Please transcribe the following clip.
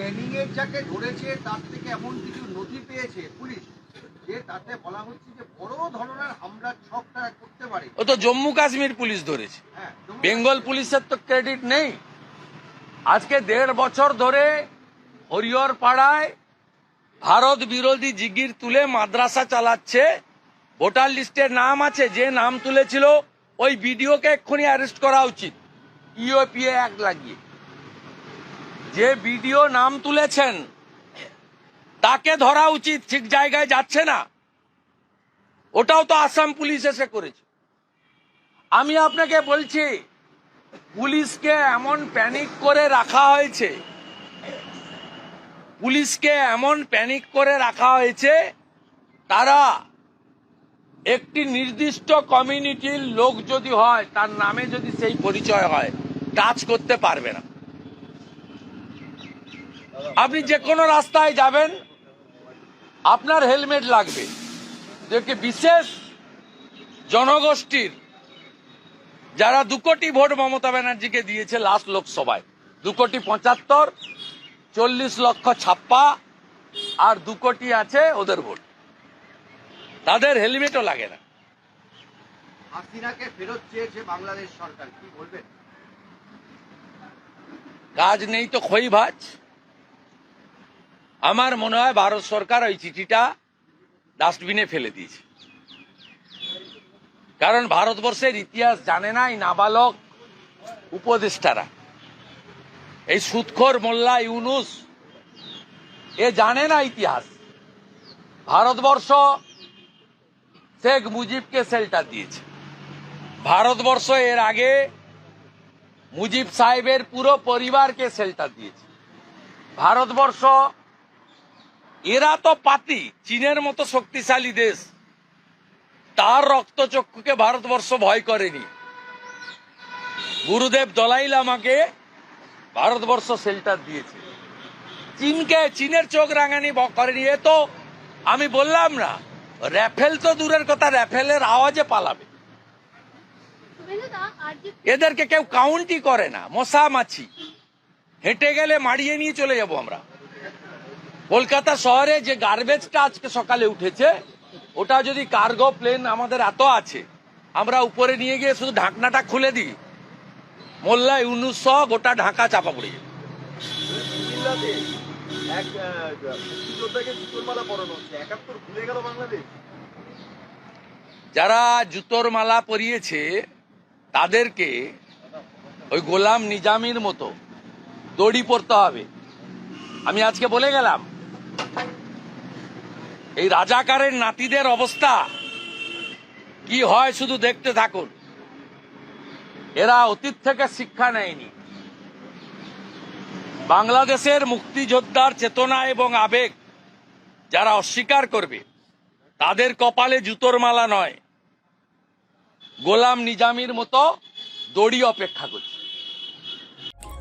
এর যাকে ধরেছে তার থেকে এমন কিছু নথি পেয়েছে পুলিশ যে তাতে বলা হচ্ছে যে বড় ধরনের হামলার ছক তারা করতে পারে। ও তো জম্মু কাশ্মীর পুলিশ ধরেছে। হ্যাঁ বেঙ্গল পুলিশের তো ক্রেডিট নেই। আজকে দেড় বছর ধরে হরিহর পাড়ায় ভারত বিরোধী জিগির তুলে মাদ্রাসা চালাচ্ছে। ভোটার লিস্টের নাম আছে যে নাম তুলেছিল ওই বিডিওকে এক্ষুনি অ্যারেস্ট করা উচিত। ইউএপিএ এক লাগিয়ে। যে বিডিও নাম তুলেছেন, তাকে ধরা উচিত, ঠিক জায়গায় যাচ্ছে না। ওটাও তো আসাম পুলিশ এসে করেছে। আমি আপনাকে বলছি, পুলিশকে এমন প্যানিক করে রাখা হয়েছে, পুলিশকে এমন প্যানিক করে রাখা হয়েছে, তারা একটি নির্দিষ্ট কমিউনিটির লোক যদি হয়, তার নামে যদি সেই পরিচয় হয় টাচ করতে পারবে না। আপনি যে কোনো রাস্তায় যাবেন আপনার হেলমেট লাগবে। যে বিশেষ জনগোষ্ঠীর যারা দু কোটি ভোট মমতা ব্যানার্জিকে দিয়েছে লাস্ট লোকসভায় দু কোটি পঁচাত্তর চল্লিশ লক্ষ ছাপ্পা আর দু কোটি আছে ওদের ভোট। তাদের হেলমেটও লাগে না। হাসিনাকে ফেরত চেয়েছে বাংলাদেশ সরকার কি বলবেন? কাজ নেই তো খই ভাজ। আমার মনে হয় ভারত সরকার ওই চিঠিটা ডাস্টবিনে ফেলে দিয়েছে। কারণ ভারতবর্ষের ইতিহাস জানে না এই নাবালক উপদেষ্টারা। এই সুৎখর মোল্লা ইউনুস, এ জানে না ইতিহাস। ভারতবর্ষ শেখ মুজিবকে শেল্টার দিয়েছে। ভারতবর্ষ এর আগে মুজিব সাহেবের পুরো পরিবারকে শেল্টার দিয়েছে। ভারতবর্ষ এরা তো পাতি, চীনের মতো শক্তিশালী দেশ। তার রক্তচক্ষুকে ভারতবর্ষ ভয় করেনি। গুরুদেব দলাই লামাকে ভারতবর্ষ শেল্টার দিয়েছে। চীনকে চীনের চোখ রাঙানি করেনি, এ তো আমি বললাম না র্যাফেল তো দূরের কথা র্যাফেলের আওয়াজে পালাবে। এদেরকে কেউ কাউন্টই করে না মশা মাছি হেঁটে গেলে মারিয়ে নিয়ে চলে যাব আমরা। কলকাতা শহরে যে গার্বেজটা আজকে সকালে উঠেছে, ওটা যদি কার্গো প্লেন আমাদের এত আছে, আমরা উপরে নিয়ে গিয়ে শুধু ঢাকনাটা খুলে দিই, মোল্লা, ইউনুস গোটা ঢাকা চাপা পড়ে যাবে। যারা জুতোর মালা পরিয়েছে, তাদেরকে ওই গোলাম নিজামির মতো দড়ি পরতে হবে। আমি আজকে বলে গেলাম এই রাজাকারের নাতিদের অবস্থা। কি হয় শুধু দেখতে থাকুন। এরা অতীত থেকে শিক্ষা নেয়নি। বাংলাদেশের মুক্তিযোদ্ধার চেতনা এবং আবেগ যারা অস্বীকার করবে, তাদের কপালে জুতোর মালা নয়। গোলাম নিজামির মতো দড়ি অপেক্ষা করছে।